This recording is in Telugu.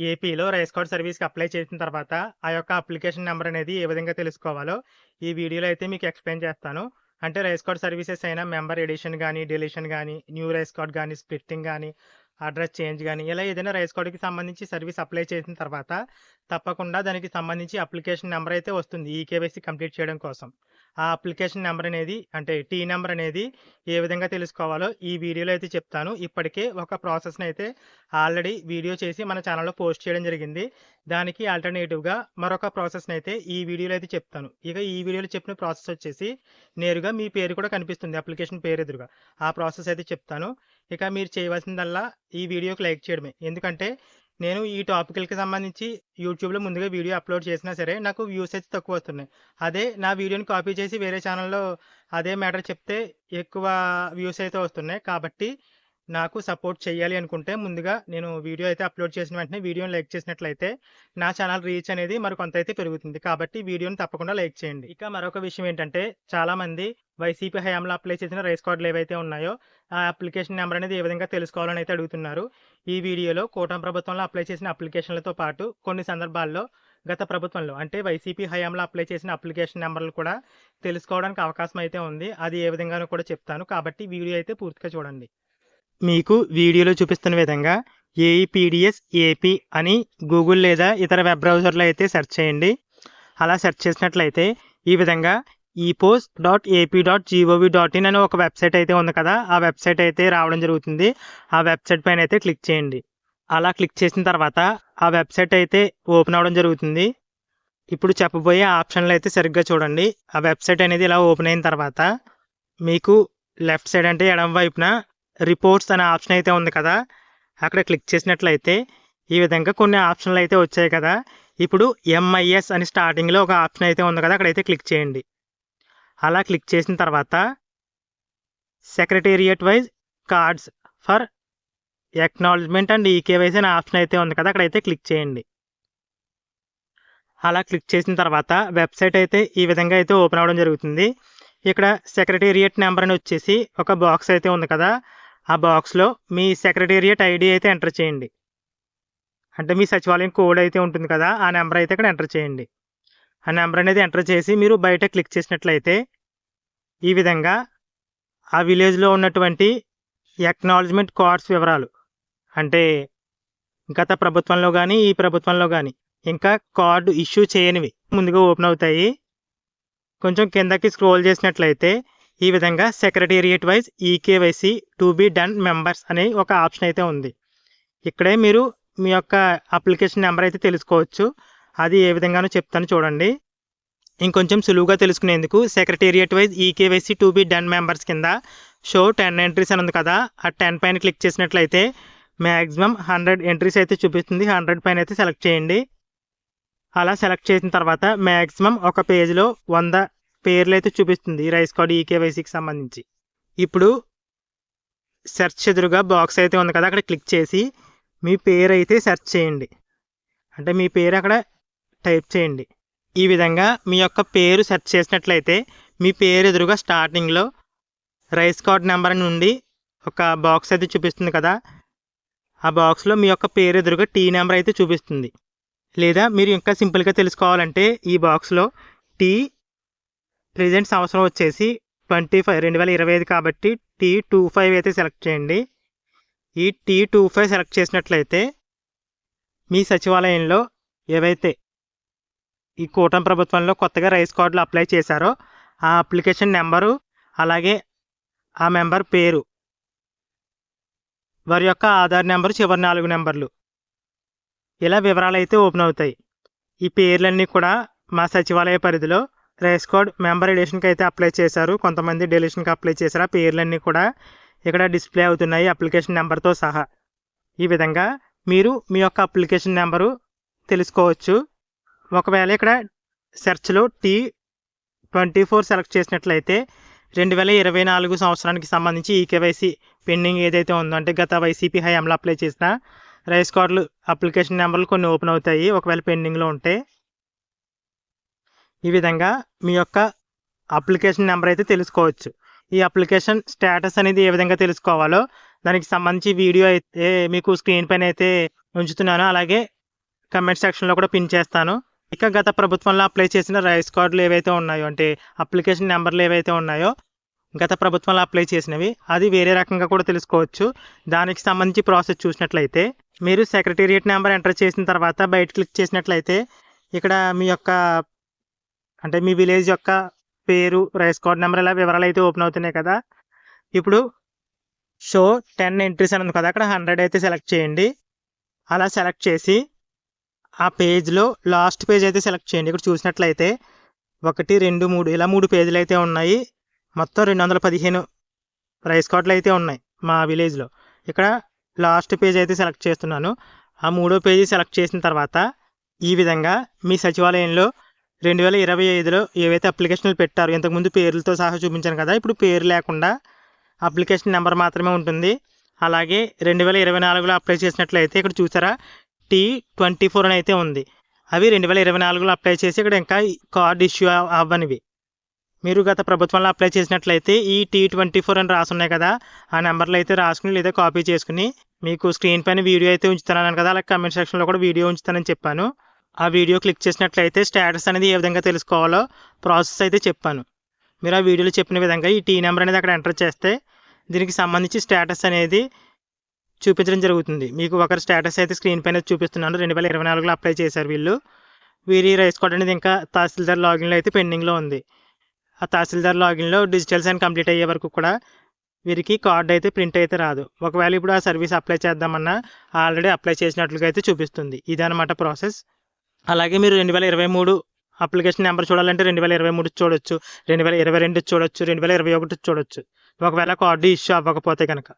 ఏపీలో రైస్ కార్డ్ సర్వీస్‌కి అప్లై చేసిన తర్వాత, ఆ యొక్క అప్లికేషన్ నెంబర్ అనేది ఏ విధంగా తెలుసుకోవాలో, ఈ వీడియోలో అయితే మీకు ఎక్స్‌ప్లెయిన్ చేస్తాను. అంటే రైస్ కార్డ్ సర్వీసెస్ అయినా మెంబర్ ఎడిషన్ కానీ డిలీషన్ కానీ న్యూ రైస్ కార్డ్ కానీ స్ప్లిట్టింగ్ కానీ అడ్రస్ చేంజ్ కానీ ఇలా ఏదైనా రైస్ కార్డ్‌కి సంబంధించి సర్వీస్ అప్లై చేసిన తర్వాత, తప్పకుండా దానికి సంబంధించి అప్లికేషన్ నెంబర్ అయితే వస్తుంది. ఈకేవైసీ కంప్లీట్ చేయడం కోసం. ఆ అప్లికేషన్ నెంబర్ అనేది అంటే టీ నెంబర్ అనేది ఏ విధంగా తెలుసుకోవాలో ఈ వీడియోలో అయితే చెప్తాను. ఇప్పటికే ఒక ప్రాసెస్‌ని అయితే ఆల్రెడీ వీడియో చేసి మన ఛానల్లో పోస్ట్ చేయడం జరిగింది. దానికి ఆల్టర్‌నేటివ్‌గా మరొక ప్రాసెస్‌ని అయితే ఈ వీడియోలో అయితే చెప్తాను. ఇక ఈ వీడియోలో చెప్పిన ప్రాసెస్ వచ్చేసి నేరుగా మీ పేరు కూడా కనిపిస్తుంది అప్లికేషన్ పేరు ఎదురుగా. ఆ ప్రాసెస్ అయితే చెప్తాను. ఇక మీరు చేయవలసిందల్లా ఈ వీడియోకి లైక్ చేయడమే. ఎందుకంటే నేను ఈ టాపిక్‌లకి సంబంధించి యూట్యూబ్‌లో ముందుగా వీడియో అప్లోడ్ చేసినా సరే నాకు వ్యూస్ అయితే తక్కువ వస్తున్నాయి. అదే నా వీడియోని కాపీ చేసి వేరే ఛానల్లో అదే మ్యాటర్ చెప్తే ఎక్కువ వ్యూస్ అయితే వస్తున్నాయి. కాబట్టి నాకు సపోర్ట్ చేయాలి అనుకుంటే ముందుగా నేను వీడియో అయితే అప్లోడ్ చేసిన వెంటనే వీడియోని లైక్ చేసినట్లయితే నా ఛానల్ రీచ్ అనేది మరికొంత అయితే పెరుగుతుంది. కాబట్టి వీడియోని తప్పకుండా లైక్ చేయండి. ఇక మరొక విషయం ఏంటంటే చాలామంది వైసీపీ హయాంలో అప్లై చేసిన రైస్ కార్డులు ఏవైతే ఉన్నాయో, ఆ అప్లికేషన్ నెంబర్ అనేది ఏ విధంగా తెలుసుకోవాలని అయితే అడుగుతున్నారు. ఈ వీడియోలో కూటమి ప్రభుత్వంలో అప్లై చేసిన అప్లికేషన్‌లతో పాటు కొన్ని సందర్భాల్లో గత ప్రభుత్వంలో అంటే వైసీపీ హయాంలో అప్లై చేసిన అప్లికేషన్ నెంబర్లు కూడా తెలుసుకోవడానికి అవకాశం అయితే ఉంది. అది ఏ విధంగానో కూడా చెప్తాను. కాబట్టి వీడియో అయితే పూర్తిగా చూడండి. మీకు వీడియోలో చూపిస్తున్న విధంగా ఏఈపీడీఎస్ ఏపీ అని గూగుల్ లేదా ఇతర వెబ్ బ్రౌజర్‌లో అయితే సెర్చ్ చేయండి. అలా సెర్చ్ చేసినట్లయితే ఈ విధంగా ePOS dot AP dot gov dot in అనే ఒక వెబ్‌సైట్ అయితే ఉంది కదా! ఆ వెబ్‌సైట్ అయితే రావడం జరుగుతుంది. ఆ వెబ్‌సైట్ పైన అయితే క్లిక్ చేయండి. అలా క్లిక్ చేసిన తర్వాత ఆ వెబ్‌సైట్ అయితే ఓపెన్ అవ్వడం జరుగుతుంది. ఇప్పుడు చెప్పబోయే ఆప్షన్‌లు అయితే సరిగ్గా చూడండి. ఆ వెబ్‌సైట్ అనేది ఇలా ఓపెన్ అయిన తర్వాత మీకు లెఫ్ట్ సైడ్ అంటే ఎడం వైపున రిపోర్ట్స్ అనే ఆప్షన్ అయితే ఉంది కదా! అక్కడ క్లిక్ చేసినట్లయితే ఈ విధంగా కొన్ని ఆప్షన్‌లు అయితే వచ్చాయి కదా! ఇప్పుడు ఎంఐఎస్ అని స్టార్టింగ్‌లో ఒక ఆప్షన్ అయితే ఉంది కదా! అక్కడైతే క్లిక్ చేయండి. అలా క్లిక్ చేసిన తర్వాత secretariat wise cards for acknowledgement and eKYC అనే ఆప్షన్ అయితే ఉంది కదా! అక్కడైతే క్లిక్ చేయండి. అలా క్లిక్ చేసిన తర్వాత వెబ్‌సైట్ అయితే ఈ విధంగా అయితే ఓపెన్ అవ్వడం జరుగుతుంది. ఇక్కడ సెక్రటేరియట్ నెంబర్ అని వచ్చేసి ఒక బాక్స్ అయితే ఉంది కదా! ఆ బాక్స్‌లో మీ సెక్రటేరియట్ ఐడి అయితే ఎంటర్ చేయండి. అంటే మీ సచివాలయం కోడ్ అయితే ఉంటుంది కదా! ఆ నెంబర్ అయితే ఇక్కడ ఎంటర్ చేయండి. ఆ నెంబర్ అనేది ఎంటర్ చేసి మీరు బయట క్లిక్ చేసినట్లయితే ఈ విధంగా ఆ విలేజ్‌లో ఉన్నటువంటి ఎక్నాలజ్మెంట్ కార్డ్స్ వివరాలు అంటే గత ప్రభుత్వంలో కానీ ఈ ప్రభుత్వంలో కానీ ఇంకా కార్డు ఇష్యూ చేయనివి ముందుగా ఓపెన్ అవుతాయి. కొంచెం కిందకి స్క్రోల్ చేసినట్లయితే ఈ విధంగా secretariat wise eKYC to be done members అనే ఒక ఆప్షన్ అయితే ఉంది. ఇక్కడే మీరు మీ యొక్క అప్లికేషన్ నెంబర్ అయితే తెలుసుకోవచ్చు. అది ఏ విధంగానో చెప్తాను చూడండి. ఇంకొంచెం సులువుగా తెలుసుకునేందుకు secretariat wise eKYC to be done members కింద షో 10 ఎంట్రీస్ అని ఉంది కదా! ఆ 10 పైన క్లిక్ చేసినట్లయితే మ్యాక్సిమం హండ్రెడ్ ఎంట్రీస్ అయితే చూపిస్తుంది. 100 పైన అయితే సెలెక్ట్ చేయండి. అలా సెలెక్ట్ చేసిన తర్వాత మ్యాక్సిమం ఒక పేజ్‌లో వంద పేర్లు అయితే చూపిస్తుంది. రైస్ కార్డు ఈకేవైసీకి సంబంధించి. ఇప్పుడు సెర్చ్ ఎదురుగా బాక్స్ అయితే ఉంది కదా! అక్కడ క్లిక్ చేసి మీ పేరు అయితే సెర్చ్ చేయండి. అంటే మీ పేరు అక్కడ టైప్ చేయండి. ఈ విధంగా మీ యొక్క పేరు సెర్చ్ చేసినట్లయితే మీ పేరు ఎదురుగా స్టార్టింగ్‌లో రైస్ కార్డ్ నెంబర్ నుండి ఒక బాక్స్ అయితే చూపిస్తుంది కదా! ఆ బాక్స్‌లో మీ యొక్క పేరు ఎదురుగా టీ నెంబర్ అయితే చూపిస్తుంది. లేదా మీరు ఇంకా సింపుల్‌గా తెలుసుకోవాలంటే ఈ బాక్స్‌లో టీ ప్రజెంట్ సంవత్సరం వచ్చేసి 25 2025 కాబట్టి టీ25 అయితే సెలెక్ట్ చేయండి. ఈ టీ25 సెలెక్ట్ చేసినట్లయితే మీ సచివాలయంలో ఏవైతే ఈ కూటమి ప్రభుత్వంలో కొత్తగా రైస్ కార్డులు అప్లై చేశారో ఆ అప్లికేషన్ నెంబరు అలాగే ఆ మెంబర్ పేరు వారి యొక్క ఆధార్ నెంబరు చివరి నాలుగు నెంబర్లు ఇలా వివరాలు అయితే ఓపెన్ అవుతాయి. ఈ పేర్లన్నీ కూడా మా సచివాలయ పరిధిలో రైస్ కార్డ్ మెంబర్ ఎడిషన్‌కి అయితే అప్లై చేశారు. కొంతమంది డెలిషన్కి అప్లై చేశారు. ఆ పేర్లన్నీ కూడా ఇక్కడ డిస్‌ప్లే అవుతున్నాయి అప్లికేషన్ నెంబర్తో సహా. ఈ విధంగా మీరు మీ యొక్క అప్లికేషన్ నెంబరు తెలుసుకోవచ్చు. ఒకవేళ ఇక్కడ సెర్చ్‌లో టీ24 సెలెక్ట్ చేసినట్లయితే 2024 సంవత్సరానికి సంబంధించి ఈకేవైసీ పెండింగ్ ఏదైతే ఉందో అంటే గత వైసీపీ హయాంలో అప్లై చేసిన రైస్ కార్డ్‌లు అప్లికేషన్ నెంబర్లు కొన్ని ఓపెన్ అవుతాయి. ఒకవేళ పెండింగ్‌లో ఉంటే. ఈ విధంగా మీ యొక్క అప్లికేషన్ నెంబర్ అయితే తెలుసుకోవచ్చు. ఈ అప్లికేషన్ స్టేటస్ అనేది ఏ విధంగా తెలుసుకోవాలో దానికి సంబంధించి వీడియో అయితే మీకు స్క్రీన్ పైన అయితే ఉంచుతున్నాను. అలాగే కమెంట్ సెక్షన్లో కూడా పిన్ చేస్తాను ఇక గత ప్రభుత్వంలో అప్లై చేసిన రైస్ కార్డులు ఏవైతే ఉన్నాయో అంటే అప్లికేషన్ నెంబర్లు ఏవైతే ఉన్నాయో గత ప్రభుత్వంలో అప్లై చేసినవి అది వేరే రకంగా కూడా తెలుసుకోవచ్చు దానికి సంబంధించి ప్రాసెస్ చూసినట్లయితే మీరు సెక్రటేరియట్ నెంబర్ ఎంటర్ చేసిన తర్వాత బయట క్లిక్ చేసినట్లయితే ఇక్కడ మీ యొక్క అంటే మీ విలేజ్ యొక్క పేరు రైస్ కార్డ్ నెంబర్ ఇలా వివరాలు అయితే ఓపెన్ అవుతున్నాయి కదా. ఇప్పుడు షో టెన్ ఎంట్రీస్ అని ఉంది కదా అక్కడ హండ్రెడ్ అయితే సెలెక్ట్ చేయండి. అలా సెలెక్ట్ చేసి ఆ పేజ్లో లాస్ట్ పేజ్ అయితే సెలెక్ట్ చేయండి. ఇక్కడ చూసినట్లయితే ఒకటి రెండు మూడు ఇలా మూడు పేజీలు అయితే ఉన్నాయి. మొత్తం రెండు వందల పదిహేను రైస్ కార్డులు అయితే ఉన్నాయి మా విలేజ్లో. ఇక్కడ లాస్ట్ పేజ్ అయితే సెలెక్ట్ చేస్తున్నాను. ఆ మూడో పేజీ సెలెక్ట్ చేసిన తర్వాత ఈ విధంగా మీ సచివాలయంలో రెండు వేల ఇరవై ఐదులో ఏవైతే అప్లికేషన్లు పెట్టారో ఇంతకుముందు పేర్లతో సహా చూపించాను కదా ఇప్పుడు పేరు లేకుండా అప్లికేషన్ నెంబర్ మాత్రమే ఉంటుంది. అలాగే రెండు వేల ఇరవై నాలుగులో అప్లై చేసినట్లయితే ఇక్కడ చూసారా టీ ట్వంటీ ఫోర్ అని అయితే ఉంది. అవి రెండు వేల ఇరవై నాలుగులో అప్లై చేసి ఇక్కడ ఇంకా కార్డ్ ఇష్యూ అవ్వనివి. మీరు గత ప్రభుత్వంలో అప్లై చేసినట్లయితే ఈ టీ ట్వంటీ ఫోర్ అని రాసున్నాయి కదా ఆ నెంబర్లు అయితే రాసుకుని లేదా కాపీ చేసుకుని మీకు స్క్రీన్ పైన వీడియో అయితే ఉంచుతానని కదా అలాగే కమెంట్ సెక్షన్లో కూడా వీడియో ఉంచుతానని చెప్పాను. ఆ వీడియో క్లిక్ చేసినట్లయితే స్టేటస్ అనేది ఏ విధంగా తెలుసుకోవాలో ప్రాసెస్ అయితే చెప్పాను. మీరు ఆ వీడియోలో చెప్పిన విధంగా ఈ టీ నెంబర్ అనేది అక్కడ ఎంటర్ చేస్తే దీనికి సంబంధించి స్టేటస్ అనేది చూపించడం జరుగుతుంది. మీకు ఒకరి స్టేటస్ అయితే స్క్రీన్ పైన చూపిస్తున్నాను. రెండు వేల ఇరవై నాలుగులో అప్లై చేశారు వీళ్ళు. వీరి రైస్ కార్డ్ అనేది ఇంకా తహసీల్దార్ లాగిన్లో అయితే పెండింగ్లో ఉంది. ఆ తహసీల్దార్ లాగిన్లో డిజిటల్ సైన్ కంప్లీట్ అయ్యే వరకు కూడా వీరికి కార్డ్ అయితే ప్రింట్ అయితే రాదు. ఒకవేళ ఇప్పుడు ఆ సర్వీస్ అప్లై చేద్దామన్నా ఆల్రెడీ అప్లై చేసినట్లుగా అయితే చూపిస్తుంది. ఇదనమాట ప్రాసెస్. అలాగే మీరు రెండు వేల ఇరవై మూడు అప్లికేషన్ నెంబర్ చూడాలంటే రెండు వేల ఇరవై మూడు చూడొచ్చు రెండు వేల ఇరవై రెండు చూడొచ్చు రెండు వేల ఇరవై ఒకటి చూడొచ్చు. ఒకవేళ కార్డు ఇష్యూ అవ్వకపోతే కనుక